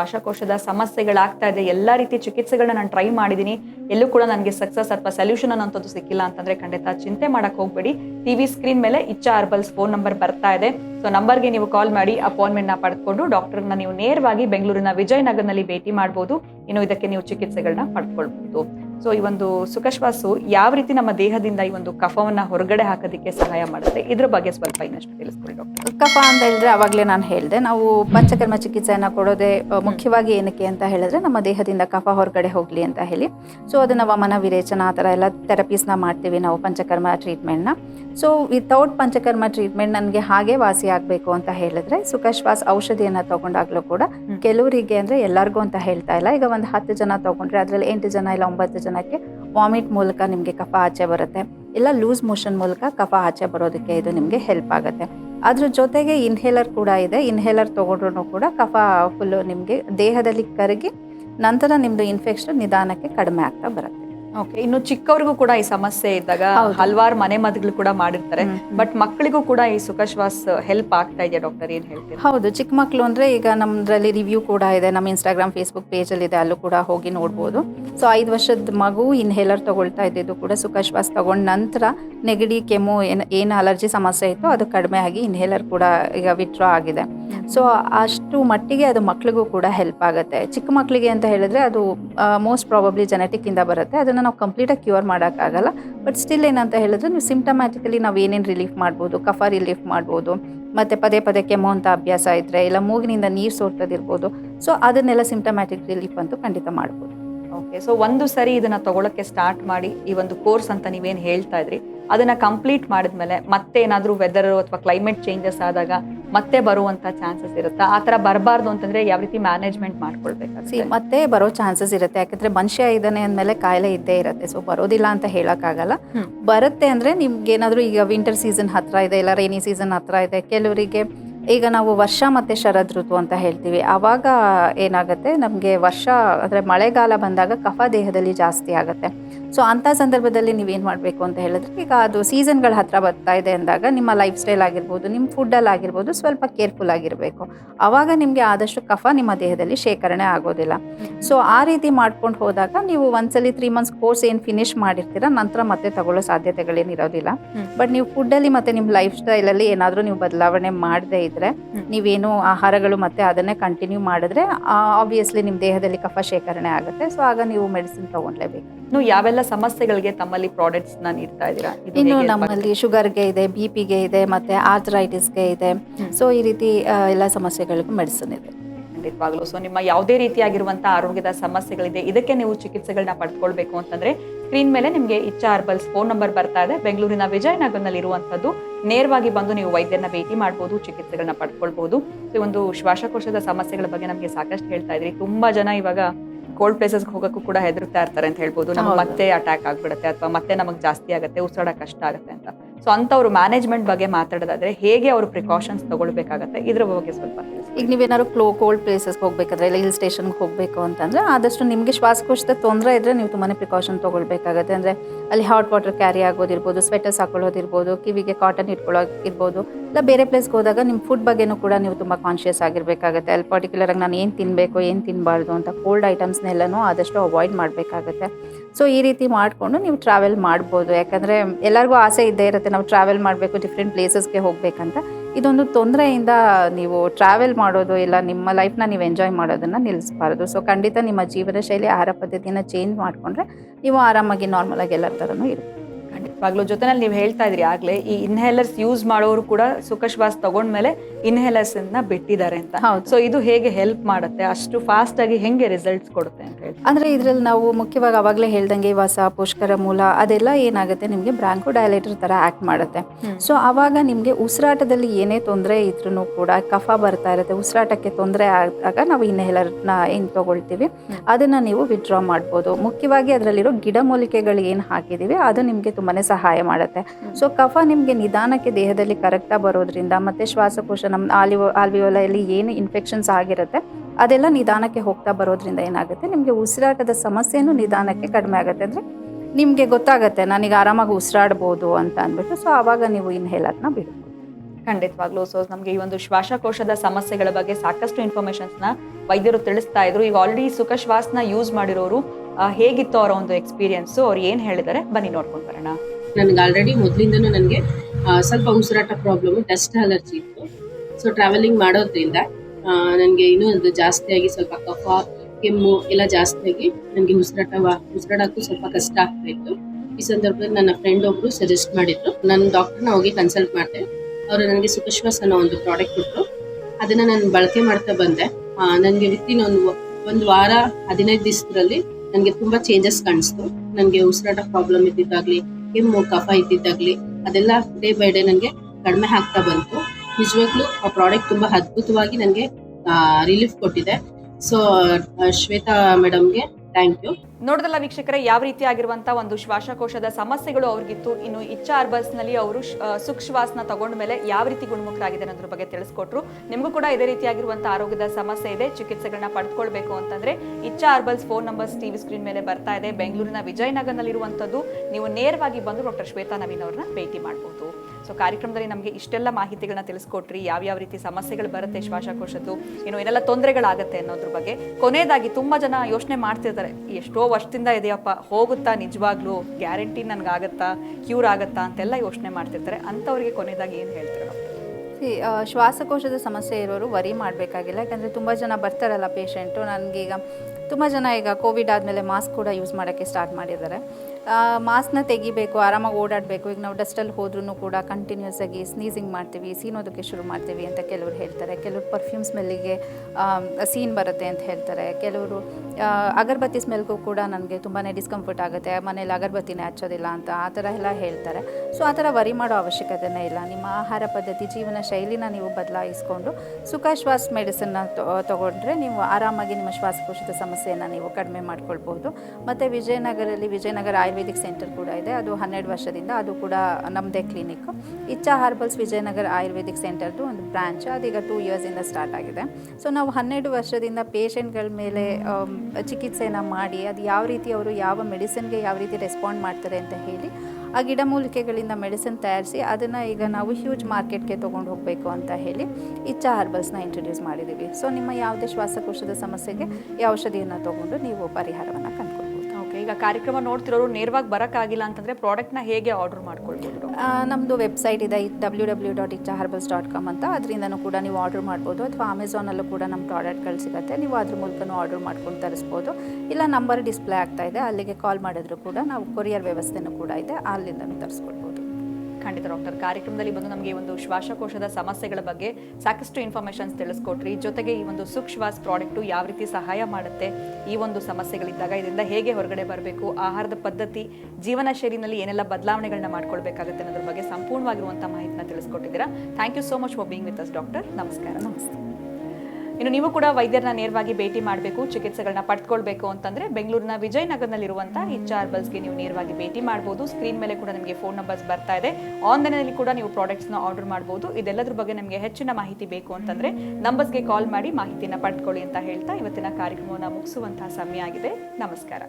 ಶ್ವಾಸಕೋಶದ ಸಮಸ್ಯೆಗಳಾಗ್ತಾ ಇದೆ, ಎಲ್ಲ ರೀತಿ ಚಿಕಿತ್ಸೆಗಳನ್ನ ನಾನು ಟ್ರೈ ಮಾಡಿದ್ದೀನಿ ಎಲ್ಲೂ ಕೂಡ ನನಗೆ ಸಕ್ಸಸ್ ಅಥವಾ ಸೊಲ್ಯೂಷನ್ ಅನ್ನೋಂಥದ್ದು ಸಿಕ್ಕಿಲ್ಲ ಅಂತಂದ್ರೆ ಖಂಡಿತ ಚಿಂತೆ ಮಾಡಕ್ ಹೋಗ್ಬೇಡಿ. ಟಿವಿ ಸ್ಕ್ರೀನ್ ಮೇಲೆ ಇಚ್ಛಾ ಅರ್ಬಲ್ಸ್ ಫೋನ್ ನಂಬರ್ ಬರ್ತಾ ಇದೆ. ಸೊ ನಂಬರ್ಗೆ ನೀವು ಕಾಲ್ ಮಾಡಿ ಅಪಾಯಿಂಟ್ಮೆಂಟ್ನ ಪಡೆದುಕೊಂಡು ಡಾಕ್ಟರ್ನ ನೀವು ನೇರವಾಗಿ ಬೆಂಗಳೂರಿನ ವಿಜಯನಗರ್ನಲ್ಲಿ ಭೇಟಿ ಮಾಡಬಹುದು ಇನ್ನು ಇದಕ್ಕೆ ನೀವು ಚಿಕಿತ್ಸೆಗಳನ್ನ ಪಡ್ಕೊಳ್ಬಹುದು. ಸೊ ಈ ಒಂದು ಸುಖಶ್ವಾಸು ಯಾವ ರೀತಿ ನಮ್ಮ ದೇಹದಿಂದ ಈ ಒಂದು ಕಫವನ್ನ ಹೊರಗಡೆ ಹಾಕೋದಕ್ಕೆ ಸಹಾಯ ಮಾಡುತ್ತೆ? ಇದ್ರ ಬಗ್ಗೆ ಸ್ವಲ್ಪ ಇನ್ನಷ್ಟು ತಿಳಿಸ್ಕೊಡಿ ಡಾಕ್ಟರ್. ಕಫ ಅಂತ ಹೇಳಿದ್ರೆ ಅವಾಗಲೇ ನಾನು ಹೇಳಿದೆ. ನಾವು ಪಂಚಕರ್ಮ ಚಿಕಿತ್ಸೆಯನ್ನು ಕೊಡೋದೆ ಮುಖ್ಯವಾಗಿ ಏನಕ್ಕೆ ಅಂತ ಹೇಳಿದ್ರೆ ನಮ್ಮ ದೇಹದಿಂದ ಕಫ ಹೊರಗಡೆ ಹೋಗಲಿ ಅಂತ ಹೇಳಿ. ಸೊ ಅದನ್ನು ವಮನ ವಿರೇಚನ ಆ ಥರ ಎಲ್ಲ ಥೆರಪೀಸ್ನ ಮಾಡ್ತೀವಿ ನಾವು ಪಂಚಕರ್ಮ ಟ್ರೀಟ್ಮೆಂಟ್ನ ಸೊ ವಿತೌಟ್ ಪಂಚಕರ್ಮ ಟ್ರೀಟ್ಮೆಂಟ್ ನನಗೆ ಹಾಗೆ ವಾಸಿ ಆಗಬೇಕು ಅಂತ ಹೇಳಿದ್ರೆ ಸುಖಶ್ವಾಸ ಔಷಧಿಯನ್ನು ತಗೊಂಡಾಗಲೂ ಕೂಡ ಕೆಲವರಿಗೆ ಅಂದರೆ ಎಲ್ಲರಿಗೂ ಅಂತ ಹೇಳ್ತಾ ಇಲ್ಲ. ಈಗ ಒಂದು ಹತ್ತು ಜನ ತಗೊಂಡ್ರೆ ಅದರಲ್ಲಿ ಎಂಟು ಜನ ಇಲ್ಲ ಒಂಬತ್ತು ಜನಕ್ಕೆ ವಾಮಿಟ್ ಮೂಲಕ ನಿಮಗೆ ಕಫ ಆಚೆ ಬರುತ್ತೆ. ಇಲ್ಲ ಲೂಸ್ ಮೋಷನ್ ಮೂಲಕ ಕಫ ಆಚೆ ಬರೋದಕ್ಕೆ ಇದು ನಿಮಗೆ ಹೆಲ್ಪ್ ಆಗುತ್ತೆ. ಅದ್ರ ಜೊತೆಗೆ ಇನ್ಹೇಲರ್ ಕೂಡ ಇದೆ. ಇನ್ಹೇಲರ್ ತೊಗೊಂಡ್ರೂ ಕೂಡ ಕಫ ಫುಲ್ಲು ನಿಮಗೆ ದೇಹದಲ್ಲಿ ಕರಗಿ ನಂತರ ನಿಮ್ಮದು ಇನ್ಫೆಕ್ಷನ್ ನಿಧಾನಕ್ಕೆ ಕಡಿಮೆ ಆಗ್ತಾ ಬರುತ್ತೆ. ಓಕೆ ಇನ್ನು ಚಿಕ್ಕವ್ರಿಗೂ ಕೂಡ ಈ ಸಮಸ್ಯೆ ಇದ್ದಾಗ. ಹಲವಾರು ಮನೆ ಮದ್ದುಗಳು ಕೂಡ ಮಾಡಿರ್ತಾರೆ. ಬಟ್ ಮಕ್ಕಳಿಗೂ ಕೂಡ ಈ ಸುಖ ಶ್ವಾಸ ಹೆಲ್ಪ್ ಆಗ್ತಾ ಇದೆಯಾ ಡಾಕ್ಟರ್ ಏನ್ ಹೇಳ್ತೀರಾ? ಹೌದು ಚಿಕ್ಕ ಮಕ್ಕಳು ಅಂದ್ರೆ ಈಗ ನಮ್ದ್ರಲ್ಲಿ ರಿವ್ಯೂ ಕೂಡ ಇದೆ. ನಮ್ಮ ಇನ್ಸ್ಟಾಗ್ರಾಮ್ ಫೇಸ್ಬುಕ್ ಅಲ್ಲಿ ಇದೆ ಅಲ್ಲೂ ಕೂಡ ಹೋಗಿ ನೋಡ್ಬೋದು. ಸೊ ಐದು ವರ್ಷದ ಮಗು ಇನ್ಹೇಲರ್ ತಗೊಳ್ತಾ ಇದ್ದಿದ್ದು ಕೂಡ ಸುಖ ಶ್ವಾಸ ತಗೊಂಡ ನಂತರ ನೆಗಡಿ ಕೆಮ್ಮು ಏನು ಏನು ಅಲರ್ಜಿ ಸಮಸ್ಯೆ ಇತ್ತು ಅದು ಕಡಿಮೆ ಆಗಿ ಇನ್ಹೇಲರ್ ಕೂಡ ಈಗ ವಿತ್ಡ್ರಾ ಆಗಿದೆ. ಸೊ ಅಷ್ಟು ಮಟ್ಟಿಗೆ ಅದು ಮಕ್ಳಿಗೂ ಕೂಡ ಹೆಲ್ಪ್ ಆಗುತ್ತೆ. ಚಿಕ್ಕ ಮಕ್ಕಳಿಗೆ ಅಂತ ಹೇಳಿದ್ರೆ ಅದು ಮೋಸ್ಟ್ ಪ್ರಾಬಬ್ಲಿ ಜೆನೆಟಿಕ್ಕಿಂದ ಬರುತ್ತೆ. ಅದನ್ನು ನಾವು ಕಂಪ್ಲೀಟಾಗಿ ಕ್ಯೂರ್ ಮಾಡೋಕ್ಕಾಗಲ್ಲ. ಬಟ್ ಸ್ಟಿಲ್ ಏನಂತ ಹೇಳಿದ್ರೆ ನೀವು ಸಿಮ್ಟಮ್ಯಾಟಿಕಲಿ ನಾವು ಏನೇನು ರಿಲೀಫ್ ಮಾಡ್ಬೋದು, ಕಫ ರಿಲೀಫ್ ಮಾಡ್ಬೋದು, ಮತ್ತು ಪದೇ ಪದೇ ಕೆಮ್ಮುವಂಥ ಅಭ್ಯಾಸ ಇದ್ದರೆ ಇಲ್ಲ ಮೂಗಿನಿಂದ ನೀರು ಸೋರ್ತದಿರ್ಬೋದು ಸೊ ಅದನ್ನೆಲ್ಲ ಸಿಂಟಮ್ಯಾಟಿಕ್ ರಿಲೀಫ್ ಅಂತೂ ಖಂಡಿತ ಮಾಡ್ಬೋದು. ಓಕೆ ಸೊ ಒಂದು ಸರಿ ಇದನ್ನ ತಗೊಳಕ್ಕೆ ಸ್ಟಾರ್ಟ್ ಮಾಡಿ, ಈ ಒಂದು ಕೋರ್ಸ್ ಅಂತ ನೀವೇನು ಹೇಳ್ತಾ ಇದ್ರಿ, ಅದನ್ನ ಕಂಪ್ಲೀಟ್ ಮಾಡಿದ್ಮೇಲೆ ಮತ್ತೆ ಏನಾದರೂ ವೆದರ್ ಅಥವಾ ಕ್ಲೈಮೇಟ್ ಚೇಂಜಸ್ ಆದಾಗ ಮತ್ತೆ ಬರುವಂತ ಚಾನ್ಸಸ್ ಇರುತ್ತೆ. ಆ ತರ ಬರಬಾರ್ದು ಅಂತಂದ್ರೆ ಯಾವ ರೀತಿ ಮ್ಯಾನೇಜ್ಮೆಂಟ್ ಮಾಡ್ಕೊಳ್ಬೇಕು ಮತ್ತೆ ಬರೋ ಚಾನ್ಸಸ್ ಇರುತ್ತೆ. ಯಾಕಂದ್ರೆ ಮನುಷ್ಯ ಇದ್ದಾನೆ ಅಂದ್ಮೇಲೆ ಕಾಯಿಲೆ ಇದ್ದೇ ಇರುತ್ತೆ. ಸೊ ಬರೋದಿಲ್ಲ ಅಂತ ಹೇಳೋಕ್ಕಾಗಲ್ಲ. ಬರುತ್ತೆ ಅಂದ್ರೆ ನಿಮ್ಗೆ ಏನಾದರೂ ಈಗ ವಿಂಟರ್ ಸೀಸನ್ ಹತ್ರ ಇದೆ ಇಲ್ಲ ರೈನಿ ಸೀಸನ್ ಹತ್ರ ಇದೆ ಕೆಲವರಿಗೆ ಈಗ ನಾವು ವರ್ಷ ಮತ್ತು ಶರದ್ ಋತು ಅಂತ ಹೇಳ್ತೀವಿ. ಆವಾಗ ಏನಾಗುತ್ತೆ? ನಮಗೆ ವರ್ಷ ಅಂದರೆ ಮಳೆಗಾಲ ಬಂದಾಗ ಕಫ ದೇಹದಲ್ಲಿ ಜಾಸ್ತಿ ಆಗುತ್ತೆ. ಸೊ ಅಂಥ ಸಂದರ್ಭದಲ್ಲಿ ನೀವೇನು ಮಾಡಬೇಕು ಅಂತ ಹೇಳಿದ್ರೆ ಈಗ ಅದು ಸೀಸನ್ಗಳ ಹತ್ರ ಬರ್ತಾ ಇದೆ ಅಂದಾಗ ನಿಮ್ಮ ಲೈಫ್ ಸ್ಟೈಲ್ ಆಗಿರ್ಬೋದು ನಿಮ್ಮ ಫುಡ್ಡಲ್ಲಿ ಆಗಿರ್ಬೋದು ಸ್ವಲ್ಪ ಕೇರ್ಫುಲ್ ಆಗಿರಬೇಕು. ಆವಾಗ ನಿಮಗೆ ಆದಷ್ಟು ಕಫ ನಿಮ್ಮ ದೇಹದಲ್ಲಿ ಶೇಖರಣೆ ಆಗೋದಿಲ್ಲ. ಸೊ ಆ ರೀತಿ ಮಾಡ್ಕೊಂಡು ಹೋದಾಗ ನೀವು ಒಂದ್ಸಲಿ ತ್ರೀ ಮಂತ್ಸ್ ಕೋರ್ಸ್ ಏನು ಫಿನಿಶ್ ಮಾಡಿರ್ತೀರ ನಂತರ ಮತ್ತೆ ತಗೊಳ್ಳೋ ಸಾಧ್ಯತೆಗಳೇನಿರೋದಿಲ್ಲ. ಬಟ್ ನೀವು ಫುಡ್ಡಲ್ಲಿ ಮತ್ತೆ ನಿಮ್ಮ ಲೈಫ್ ಸ್ಟೈಲಲ್ಲಿ ಏನಾದರೂ ನೀವು ಬದಲಾವಣೆ ಮಾಡದೇ ಇದ್ರೆ ಹ್ಮ್. ನೀವೇನು ಆಹಾರಗಳು ಮತ್ತೆ ಅದನ್ನೇ ಕಂಟಿನ್ಯೂ ಮಾಡಿದ್ರೆ ಆಬ್ವಿಯಸ್ಲಿ ನಿಮ್ಮ ದೇಹದಲ್ಲಿ ಕಫ ಶೇಖರಣೆ ಆಗುತ್ತೆ. ಸೊ ಆಗ ನೀವು ಮೆಡಿಸಿನ್ ತಗೊಂಡ್ಲೇಬೇಕು. ಇನ್ನು ಯಾವೆಲ್ಲ ಸಮಸ್ಯೆಗಳಿಗೆ ತಮ್ಮಲ್ಲಿ ಪ್ರಾಡಕ್ಟ್ಸ್ನ ನೀಡ್ತಾ ಇದ್ದೀರಾ? ಇದು ಇನ್ನು? ನಮ್ಮಲ್ಲಿ ಶುಗರ್ಗೆ ಇದೆ ಬಿ ಪಿಗೆ ಇದೆ ಮತ್ತೆ ಆರ್ಥರೈಟಿಸ್ಗೆ ಇದೆ. ಸೊ ಈ ರೀತಿ ಎಲ್ಲ ಸಮಸ್ಯೆಗಳಿಗೂ ಮೆಡಿಸಿನ್ ಇದೆ. ಖಂಡಿತವಾಗ್ಲು. ಸೊ ನಿಮ್ಮ ಯಾವುದೇ ರೀತಿಯಾಗಿರುವಂತಹ ಆರೋಗ್ಯದ ಸಮಸ್ಯೆಗಳಿದೆ ಇದಕ್ಕೆ ನೀವು ಚಿಕಿತ್ಸೆಗಳನ್ನ ಪಡ್ಕೊಳ್ಬೇಕು ಅಂತಂದ್ರೆ ಸ್ಕ್ರೀನ್ ಮೇಲೆ ನಿಮಗೆ ಇಚ್ಛಾ ಹರ್ಬಲ್ಸ್ ಫೋನ್ ನಂಬರ್ ಬರ್ತಾ ಇದೆ. ಬೆಂಗಳೂರಿನ ವಿಜಯನಗರ್ನಲ್ಲಿ ಇರುವಂತದ್ದು ನೇರವಾಗಿ ಬಂದು ನೀವು ವೈದ್ಯರನ್ನ ಭೇಟಿ ಮಾಡಬಹುದು ಚಿಕಿತ್ಸೆಗಳನ್ನ ಪಡ್ಕೊಳ್ಬಹುದು ಸೊ ಈ ಒಂದು ಶ್ವಾಸಕೋಶದ ಸಮಸ್ಯೆಗಳ ಬಗ್ಗೆ ನಮಗೆ ಸಾಕಷ್ಟು ಹೇಳ್ತಾ ಇದ್ರಿ. ತುಂಬಾ ಜನ ಇವಾಗ ಕೋಲ್ಡ್ ಪ್ಲೇಸಸ್ ಹೋಗಕ್ಕೂ ಕೂಡ ಹೆದರ್ತಾ ಇರ್ತಾರೆ ಅಂತ ಹೇಳ್ಬೋದು. ನಮ್ಗೆ ಮತ್ತೆ ಅಟ್ಯಾಕ್ ಆಗ್ಬಿಡುತ್ತೆ ಅಥವಾ ಮತ್ತೆ ನಮಗೆ ಜಾಸ್ತಿ ಆಗುತ್ತೆ ಉಸಿರಾಡ ಕಷ್ಟ ಆಗುತ್ತೆ ಅಂತ. ಸೊ ಅಂಥವ್ರು ಮ್ಯಾನೇಜ್ಮೆಂಟ್ ಬಗ್ಗೆ ಮಾತಾಡೋದಾದ್ರೆ ಹೇಗೆ ಅವರು ಪ್ರಿಕಾಷನ್ಸ್ ತಗೊಳ್ಬೇಕಾಗತ್ತೆ? ಇದ್ರ ಬಗ್ಗೆ ಸ್ವಲ್ಪ ಈಗ ನೀವೇನಾದ್ರು ಕ್ಲೋ ಕೋಲ್ಡ್ ಪ್ಲೇಸಸ್ಗೆ ಹೋಗ್ಬೇಕಾದ್ರೆ, ಇಲ್ಲ ಹಿಲ್ ಸ್ಟೇಷನ್ಗೆ ಹೋಗಬೇಕು ಅಂತಂದರೆ ಆದಷ್ಟು ನಿಮಗೆ ಶ್ವಾಸಕೋಶದ ತೊಂದರೆ ಇದ್ದರೆ ನೀವು ತುಂಬಾ ಪ್ರಿಕಾಷನ್ ತಗೊಳ್ಬೇಕಾಗತ್ತೆ. ಅಂದರೆ ಅಲ್ಲಿ ಹಾಟ್ ವಾಟರ್ ಕ್ಯಾರಿ ಆಗೋದಿರ್ಬೋದು ಸ್ವೆಟರ್ಸ್ ಹಾಕೊಳ್ಳೋದಿರ್ಬೋದು, ಕಿವಿಗೆ ಕಾಟನ್ ಇಟ್ಕೊಳ್ಳೋದಿರ್ಬೋದು ಇಲ್ಲ ಬೇರೆ ಪ್ಲೇಸ್ಗೆ ಹೋದಾಗ ನಿಮ್ಮ ಫುಡ್ ಬಗ್ಗೆನೂ ಕೂಡ ನೀವು ತುಂಬ ಕಾನ್ಷಿಯಸ್ ಆಗಿರಬೇಕಾಗತ್ತೆ. ಅಲ್ಲಿ ಪರ್ಟಿಕ್ಯುಲರ್ ಆಗಿ ನಾನು ಏನು ತಿನ್ನಬೇಕು ಏನು ತಿನ್ನಬಾರ್ದು ಅಂತ ಕೋಲ್ಡ್ ಐಟಮ್ಸ್ನೆಲ್ಲನೂ ಆದಷ್ಟು ಅವಾಯ್ಡ್ ಮಾಡಬೇಕಾಗತ್ತೆ. ಸೊ ಈ ರೀತಿ ಮಾಡಿಕೊಂಡು ನೀವು ಟ್ರಾವೆಲ್ ಮಾಡ್ಬೋದು. ಯಾಕಂದರೆ ಎಲ್ಲರಿಗೂ ಆಸೆ ಇದ್ದೇ ಇರುತ್ತೆ, ನಾವು ಟ್ರಾವೆಲ್ ಮಾಡಬೇಕು ಡಿಫ್ರೆಂಟ್ ಪ್ಲೇಸಸ್ಗೆ ಹೋಗಬೇಕಂತ. ಇದೊಂದು ತೊಂದರೆಯಿಂದ ನೀವು ಟ್ರಾವೆಲ್ ಮಾಡೋದು ಇಲ್ಲ, ನಿಮ್ಮ ಲೈಫ್ನ ನೀವು ಎಂಜಾಯ್ ಮಾಡೋದನ್ನು ನಿಲ್ಲಿಸಬಾರ್ದು. ಸೊ ಖಂಡಿತ ನಿಮ್ಮ ಜೀವನ ಶೈಲಿ ಆಹಾರ ಪದ್ಧತಿಯನ್ನು ಚೇಂಜ್ ಮಾಡಿಕೊಂಡ್ರೆ ನೀವು ಆರಾಮಾಗಿ ನಾರ್ಮಲಾಗಿ ಎಲ್ಲರ ಥರನೂ ಇರ್ಬೋದು. ಖಂಡಿತವಾಗ್ಲೂ ಜೊತೆನಲ್ಲಿ ನೀವು ಹೇಳ್ತಾ ಇದ್ರಿ ಆಗ್ಲೇ ಈ ಇನ್ಹೇಲರ್ಸ್ ಯೂಸ್ ಮಾಡೋರು ಕೂಡ ಸುಖಶ್ವಾಸ ತಗೊಂಡ್ಮೇಲೆ ಇನ್ಹೇಲರ್ಸ್ ಅನ್ನ ಬಿಟ್ಟಿದ್ದಾರೆ ಅಂತ. ಸೊ ಇದು ಹೇಗೆ ಹೆಲ್ಪ್ ಮಾಡುತ್ತೆ? ಅಷ್ಟು ಫಾಸ್ಟ್ ಆಗಿ ಹೆಂಗೆ ರಿಸಲ್ಟ್ಸ್ ಕೊಡುತ್ತೆ ಅಂತ ಹೇಳಿ ಅಂದ್ರೆ ಇದ್ರಲ್ಲಿ ನಾವು ಮುಖ್ಯವಾಗಿ ಅವಾಗಲೇ ಹೇಳ್ದಂಗೆ ವಾಸ ಪುಷ್ಕರ ಮೂಲ ಅದೆಲ್ಲ ಏನಾಗುತ್ತೆ? ನಿಮಗೆ ಬ್ರಾಂಕೋ ಡೈಲೇಟರ್ ತರ ಆಕ್ಟ್ ಮಾಡುತ್ತೆ. ಸೊ ಆವಾಗ ನಿಮಗೆ ಉಸಿರಾಟದಲ್ಲಿ ಏನೇ ತೊಂದರೆ ಇದ್ರು ಕೂಡ ಕಫ ಬರ್ತಾ ಇರುತ್ತೆ. ಉಸಿರಾಟಕ್ಕೆ ತೊಂದರೆ ಆದಾಗ ನಾವು ಇನ್ಹೇಲರ್ನ ಏನು ತಗೊಳ್ತೀವಿ? ಅದನ್ನ ನೀವು ವಿತ್ಡ್ರಾ ಮಾಡ್ಬೋದು. ಮುಖ್ಯವಾಗಿ ಅದರಲ್ಲಿರೋ ಗಿಡಮೂಲಿಕೆಗಳು ಏನು ಹಾಕಿದೀವಿ ಅದು ನಿಮಗೆ ತುಂಬಾ ಸಹಾಯ ಮಾಡುತ್ತೆ. ಸೊ ಕಫ ನಿಮಗೆ ನಿಧಾನಕ್ಕೆ ದೇಹದಲ್ಲಿ ಕರಗ್ತಾ ಬರೋದ್ರಿಂದ ಮತ್ತೆ ಶ್ವಾಸಕೋಶ ನಮ್ಮ ಆಲಿವೋ, ಆಲ್ವಿಯೋಲಲ್ಲಿ ಏನು ಇನ್ಫೆಕ್ಷನ್ಸ್ ಆಗಿರುತ್ತೆ, ಅದೆಲ್ಲ ನಿಧಾನಕ್ಕೆ ಹೋಗ್ತಾ ಬರೋದ್ರಿಂದ ಏನಾಗುತ್ತೆ? ನಿಮಗೆ ಉಸಿರಾಟದ ಸಮಸ್ಯೆನೂ ನಿಧಾನಕ್ಕೆ ಕಡಿಮೆ ಆಗುತ್ತೆ. ಅಂದರೆ ನಿಮಗೆ ಗೊತ್ತಾಗುತ್ತೆ, ನನಗೆ ಆರಾಮಾಗಿ ಉಸಿರಾಡ್ಬೋದು ಅಂತ ಅಂದ್ಬಿಟ್ಟು. ಸೊ ಆವಾಗ ನೀವು ಇನ್ಹೇಲರ್ನ ಬಿಡ್ಬೋದು. ಖಂಡಿತವಾಗ್ಲೂ. ಸೊ ನಮಗೆ ಈ ಒಂದು ಶ್ವಾಸಕೋಶದ ಸಮಸ್ಯೆಗಳ ಬಗ್ಗೆ ಸಾಕಷ್ಟು ಇನ್ಫಾರ್ಮೇಷನ್ಸ್ನ ವೈದ್ಯರು ತಿಳಿಸ್ತಾ ಇದ್ರು. ಈಗ ಆಲ್ರೆಡಿ ಸುಖ ಶ್ವಾಸನ ಯೂಸ್ ಮಾಡಿರೋರು ಹೇಗಿತ್ತು ಅವರ ಒಂದು ಎಕ್ಸ್ಪೀರಿಯನ್ಸ್ ಅವ್ರು ಏನು ಹೇಳಿದ್ದಾರೆ? ಬನ್ನಿ ನೋಡ್ಕೊಂಡು ಬರೋಣ. ನನಗೆ ಆಲ್ರೆಡಿ ಮೊದಲಿಂದನೂ ನನಗೆ ಸ್ವಲ್ಪ ಉಸಿರಾಟ ಪ್ರಾಬ್ಲಮ್ ಡಸ್ಟ್ ಅಲರ್ಜಿ ಇತ್ತು. ಸೊ ಟ್ರಾವೆಲಿಂಗ್ ಮಾಡೋದ್ರಿಂದ ನನಗೆ ಇನ್ನೂ ಅದು ಜಾಸ್ತಿಯಾಗಿ ಸ್ವಲ್ಪ ಕಫ ಕೆಮ್ಮು ಎಲ್ಲ ಜಾಸ್ತಿಯಾಗಿ ನನಗೆ ಉಸಿರಾಟ ಉಸಿರಾಡೋಕ್ಕೂ ಸ್ವಲ್ಪ ಕಷ್ಟ ಆಗ್ತಾ ಇತ್ತು. ಈ ಸಂದರ್ಭದಲ್ಲಿ ನನ್ನ ಫ್ರೆಂಡ್ ಒಬ್ರು ಸಜೆಸ್ಟ್ ಮಾಡಿದ್ರು. ನಾನು ಡಾಕ್ಟರ್ನ ಹೋಗಿ ಕನ್ಸಲ್ಟ್ ಮಾಡಿದೆ. ಅವರು ನನಗೆ ಸುಖಶ್ವಾಸ ಅನ್ನೋ ಒಂದು ಪ್ರಾಡಕ್ಟ್ ಕೊಟ್ಟರು ಅದನ್ನು ನಾನು ಬಳಕೆ ಮಾಡ್ತಾ ಬಂದೆ. ನನಗೆ ವಿತಿನ್ ಒಂದು ಒಂದು ವಾರ ಹದಿನೈದು ದಿವಸದಲ್ಲಿ ನನಗೆ ತುಂಬ ಚೇಂಜಸ್ ಕಾಣಿಸ್ತು. ನನಗೆ ಉಸಿರಾಟ ಪ್ರಾಬ್ಲಮ್ ಇದ್ದಿದ್ದಾಗ್ಲಿ ಕೆಮ್ಮು ಕಫ ಇದ್ದಿದ್ದಾಗ್ಲಿ ಅದೆಲ್ಲ ಡೇ ಬೈ ಡೇ ನನಗೆ ಕಡಿಮೆ ಆಗ್ತಾ ಬಂತು. ನಿಜವಾಗ್ಲೂ ಆ ಪ್ರಾಡಕ್ಟ್ ತುಂಬಾ ಅದ್ಭುತವಾಗಿ ನನಗೆ ರಿಲೀಫ್ ಕೊಟ್ಟಿದೆ. ಸೊ ಶ್ವೇತಾ ಮೇಡಮ್ಗೆ ಥ್ಯಾಂಕ್ ಯು ನೋಡಿದಲ್ಲ ವೀಕ್ಷಕರೇ, ಯಾವ ರೀತಿ ಆಗಿರುವಂತ ಒಂದು ಶ್ವಾಸಕೋಶದ ಸಮಸ್ಯೆಗಳು ಅವ್ರಿಗಿತ್ತು, ಇನ್ನು ಇಚ್ಛಾ ಅರ್ಬಸ್ನಲ್ಲಿ ಅವರು ಸುಖ ಶ್ವಾಸನ ತಗೊಂಡ ಮೇಲೆ ಯಾವ ರೀತಿ ಗುಣಮುಖರಾಗಿದೆ ಅನ್ನೋದ್ರ ಬಗ್ಗೆ ತಿಳಿಸ್ಕೊಟ್ರು. ನಿಮಗೂ ಕೂಡ ಇದೇ ರೀತಿಯಾಗಿರುವಂತ ಆರೋಗ್ಯದ ಸಮಸ್ಯೆ ಇದೆ ಚಿಕಿತ್ಸೆಗಳನ್ನ ಪಡೆದುಕೊಳ್ಬೇಕು ಅಂತಂದ್ರೆ Ichha herbals phone numbers TV screen ಮೇಲೆ ಬರ್ತಾ ಇದೆ. ಬೆಂಗಳೂರಿನ ವಿಜಯನಗರನಲ್ಲಿರುವಂತದ್ದು ನೀವು ನೇರವಾಗಿ ಬಂದು ಡಾಕ್ಟರ್ ಶ್ವೇತಾ ನವೀನ್ ಅವ್ರನ್ನ ಭೇಟಿ ಮಾಡಬಹುದು ಸೊ ಕಾರ್ಯಕ್ರಮದಲ್ಲಿ ನಮಗೆ ಇಷ್ಟೆಲ್ಲ ಮಾಹಿತಿಗಳನ್ನ ತಿಳಿಸ್ಕೊಟ್ರಿ. ಯಾವ್ಯಾವ ರೀತಿ ಸಮಸ್ಯೆಗಳು ಬರುತ್ತೆ, ಶ್ವಾಸಕೋಶದ್ದು, ಏನು, ಏನೆಲ್ಲ ತೊಂದರೆಗಳಾಗತ್ತೆ ಅನ್ನೋದ್ರ ಬಗ್ಗೆ. ಕೊನೆಯದಾಗಿ ತುಂಬ ಜನ ಯೋಚನೆ ಮಾಡ್ತಿರ್ತಾರೆ. ಎಷ್ಟೋ ವರ್ಷದಿಂದ ಇದೆಯಪ್ಪ, ಹೋಗುತ್ತಾ ನಿಜವಾಗ್ಲೂ? ಗ್ಯಾರಂಟಿ ನನ್ಗಾಗತ್ತಾ? ಕ್ಯೂರ್ ಆಗುತ್ತಾ? ಅಂತೆಲ್ಲ ಯೋಚನೆ ಮಾಡ್ತಿರ್ತಾರೆ. ಅಂಥವ್ರಿಗೆ ಕೊನೆಯದಾಗಿ ಏನು ಹೇಳ್ತಾರೆ ಶ್ವಾಸಕೋಶದ ಸಮಸ್ಯೆ ಇರೋರು ವರಿ ಮಾಡಬೇಕಾಗಿಲ್ಲ. ಯಾಕಂದರೆ ತುಂಬ ಜನ ಬರ್ತಾರಲ್ಲ ಪೇಷಂಟು. ನನಗೀಗ ತುಂಬ ಜನ ಈಗ ಕೋವಿಡ್ ಆದಮೇಲೆ ಮಾಸ್ಕ್ ಕೂಡ ಯೂಸ್ ಮಾಡೋಕ್ಕೆ ಸ್ಟಾರ್ಟ್ ಮಾಡಿದ್ದಾರೆ. ಮಾಸ್ಕ್ನ ತೆಗಿಬೇಕು, ಆರಾಮಾಗಿ ಓಡಾಡಬೇಕು. ಈಗ ನಾವು ಡಸ್ಟಲ್ಲಿ ಹೋದ್ರೂ ಕೂಡ ಕಂಟಿನ್ಯೂಸ್ ಆಗಿ ಸ್ನೀಸಿಂಗ್ ಮಾಡ್ತೀವಿ ಸೀನೋದಕ್ಕೆ ಶುರು ಮಾಡ್ತೀವಿ ಅಂತ ಕೆಲವರು ಹೇಳ್ತಾರೆ. ಕೆಲವರು ಪರ್ಫ್ಯೂಮ್ ಸ್ಮೆಲ್ಲಿಗೆ ಸೀನ್ ಬರುತ್ತೆ ಅಂತ ಹೇಳ್ತಾರೆ. ಕೆಲವರು ಅಗರಬತ್ತಿ ಸ್ಮೆಲ್ಗೂ ಕೂಡ ನನಗೆ ತುಂಬಾ ಡಿಸ್ಕಂಫರ್ಟ್ ಆಗುತ್ತೆ. ಮನೇಲಿ ಅಗರಬತ್ತಿನೇ ಹಚ್ಚೋದಿಲ್ಲ ಅಂತ ಆ ಥರ ಎಲ್ಲ ಹೇಳ್ತಾರೆ. ಸೊ ಆ ಥರ ವರಿ ಮಾಡೋ ಅವಶ್ಯಕತೆನೇ ಇಲ್ಲ. ನಿಮ್ಮ ಆಹಾರ ಪದ್ಧತಿ, ಜೀವನ ಶೈಲಿನ ನೀವು ಬದಲಾಯಿಸ್ಕೊಂಡು ಸುಖ ಶ್ವಾಸ ಮೆಡಿಸಿನ್ನ ತೊಗೊಂಡ್ರೆ ನೀವು ಆರಾಮಾಗಿ ನಿಮ್ಮ ಶ್ವಾಸಕೋಶದ ಸಮಸ್ಯೆಯನ್ನು ನೀವು ಕಡಿಮೆ ಮಾಡ್ಕೊಳ್ಬೋದು ಮತ್ತು ವಿಜಯನಗರಲ್ಲಿ, ವಿಜಯನಗರ ಆಯುರ್ವೇದಿಕ್ ಸೆಂಟರ್ ಕೂಡ ಇದೆ. ಅದು ಹನ್ನೆರಡು ವರ್ಷದಿಂದ ಅದು ಕೂಡ ನಮ್ಮದೇ ಕ್ಲಿನಿಕ್ ಇಚ್ಛಾ ಹಾರ್ಬಲ್ಸ್ ವಿಜಯನಗರ ಆಯುರ್ವೇದಿಕ್ ಸೆಂಟರ್ದು ಒಂದು ಬ್ರಾಂಚ್ ಅದೀಗ ಟೂ ಇಯರ್ಸಿಂದ ಸ್ಟಾರ್ಟ್ ಆಗಿದೆ. ಸೊ ನಾವು ಹನ್ನೆರಡು ವರ್ಷದಿಂದ ಪೇಷಂಟ್ಗಳ ಮೇಲೆ ಆಮ್, ಚಿಕಿತ್ಸೆನ ಮಾಡಿ ಅದು ಯಾವ ರೀತಿ ಅವರು ಯಾವ ಮೆಡಿಸಿನ್ಗೆ ಯಾವ ರೀತಿ ರೆಸ್ಪಾಂಡ್ ಮಾಡ್ತಾರೆ ಅಂತ ಹೇಳಿ ಆ ಗಿಡಮೂಲಿಕೆಗಳಿಂದ ಮೆಡಿಸಿನ್ ತಯಾರಿಸಿ ಅದನ್ನು ಈಗ ನಾವು ಹ್ಯೂಜ್ ಮಾರ್ಕೆಟ್ಗೆ ತೊಗೊಂಡು ಹೋಗಬೇಕು ಅಂತ ಹೇಳಿ ಇಚ್ಛಾ ಹರ್ಬಲ್ಸ್ನ ಇಂಟ್ರೊಡ್ಯೂಸ್ ಮಾಡಿದ್ದೀವಿ ಸೊ ನಿಮ್ಮ ಯಾವುದೇ ಶ್ವಾಸಕೋಶದ ಸಮಸ್ಯೆಗೆ ಈ ಔಷಧಿಯನ್ನು ತೊಗೊಂಡು ನೀವು ಪರಿಹಾರವನ್ನು ಓಕೆ ಈಗ ಕಾರ್ಯಕ್ರಮ ನೋಡ್ತಿರೋರು ನೇರವಾಗಿ ಬರೋಕ್ಕಾಗಿಲ್ಲ ಅಂತಂದ್ರೆ ಪ್ರಾಡಕ್ಟ್ನ ಹೇಗೆ ಆರ್ಡರ್ ಮಾಡ್ಕೊಳ್ಬೋದು? ನಮ್ಮದು ವೆಬ್ಸೈಟ್ ಇದೆ W W dot Ichha herbals dot com ಅಂತ. ಅದರಿಂದನೂ ಕೂಡ ನೀವು ಆರ್ಡರ್ ಮಾಡ್ಬೋದು. ಅಥವಾ ಅಮೆಝಾನಲ್ಲೂ ಕೂಡ ನಮ್ಮ ಪ್ರಾಡಕ್ಟ್ಗಳು ಸಿಗುತ್ತೆ. ನೀವು ಅದ್ರ ಮೂಲಕನೂ ಆರ್ಡರ್ ಮಾಡ್ಕೊಂಡು ತರಿಸ್ಬೋದು. ಇಲ್ಲ ನಂಬರ್ ಡಿಸ್ಪ್ಲೇ ಆಗ್ತಾ ಇದೆ. ಅಲ್ಲಿಗೆ ಕಾಲ್ ಮಾಡಿದ್ರು ಕೂಡ ನಾವು ಕೊರಿಯರ್ ವ್ಯವಸ್ಥೆನೂ ಕೂಡ ಇದೆ. ಅಲ್ಲಿಂದನೂ ತರಿಸ್ಕೊಳ್ಬೋದು. ಖಂಡಿತ ಡಾಕ್ಟರ್. ಕಾರ್ಯಕ್ರಮದಲ್ಲಿ ಬಂದು ನಮಗೆ ಒಂದು ಶ್ವಾಸಕೋಶದ ಸಮಸ್ಯೆಗಳ ಬಗ್ಗೆ ಸಾಕಷ್ಟು ಇನ್ಫಾರ್ಮೇಶನ್ಸ್ ತಿಳಿಸ್ಕೊಟ್ರಿ. ಜೊತೆಗೆ ಈ ಒಂದು ಸುಖ ಶ್ವಾಸ್ ಪ್ರಾಡಕ್ಟು ಯಾವ ರೀತಿ ಸಹಾಯ ಮಾಡುತ್ತೆ ಈ ಒಂದು ಸಮಸ್ಯೆಗಳಿದ್ದಾಗ, ಇದರಿಂದ ಹೇಗೆ ಹೊರಗಡೆ ಬರಬೇಕು, ಆಹಾರದ ಪದ್ಧತಿ, ಜೀವನ ಶೈಲಿನಲ್ಲಿ ಏನೆಲ್ಲ ಬದಲಾವಣೆಗಳನ್ನ ಮಾಡ್ಕೊಳ್ಬೇಕಾಗುತ್ತೆ ಅನ್ನೋದ್ರ ಬಗ್ಗೆ ಸಂಪೂರ್ಣವಾಗಿರುವಂಥ ಮಾಹಿತಿನ ತಿಳಿಸ್ಕೊಟ್ಟಿದ್ದೀರಾ. Thank you so much for being with us doctor ನಮಸ್ಕಾರ. ನಮಸ್ತೆ. ಇನ್ನು ನೀವು ಕೂಡ ವೈದ್ಯರನ್ನ ನೇರವಾಗಿ ಭೇಟಿ ಮಾಡಬೇಕು ಚಿಕಿತ್ಸೆಗಳನ್ನ ಪಡ್ಕೊಳ್ಬೇಕು ಅಂತಂದ್ರೆ ಬೆಂಗಳೂರಿನ ವಿಜಯನಗರದಲ್ಲಿರುವಂಥ ಎಚ್ ಆರ್ ಬಸ್ಗೆ ನೀವು ನೇರವಾಗಿ ಭೇಟಿ ಮಾಡಬಹುದು ಸ್ಕ್ರೀನ್ ಮೇಲೆ ಕೂಡ ನಿಮಗೆ ಫೋನ್ ನಂಬರ್ಸ್ ಬರ್ತಾ ಇದೆ. ಆನ್ಲೈನಲ್ಲಿ ಕೂಡ ನೀವು ಪ್ರಾಡಕ್ಟ್ಸ್ನ ಆರ್ಡರ್ ಮಾಡಬಹುದು ಇದೆಲ್ಲದ್ರ ಬಗ್ಗೆ ನಿಮಗೆ ಹೆಚ್ಚಿನ ಮಾಹಿತಿ ಬೇಕು ಅಂತಂದ್ರೆ ನಂಬರ್ಸ್ಗೆ ಕಾಲ್ ಮಾಡಿ ಮಾಹಿತಿನ ಪಡ್ಕೊಳ್ಳಿ ಅಂತ ಹೇಳ್ತಾ ಇವತ್ತಿನ ಕಾರ್ಯಕ್ರಮವನ್ನು ಮುಗಿಸುವಂತಹ ಸಮಯ ಆಗಿದೆ. ನಮಸ್ಕಾರ.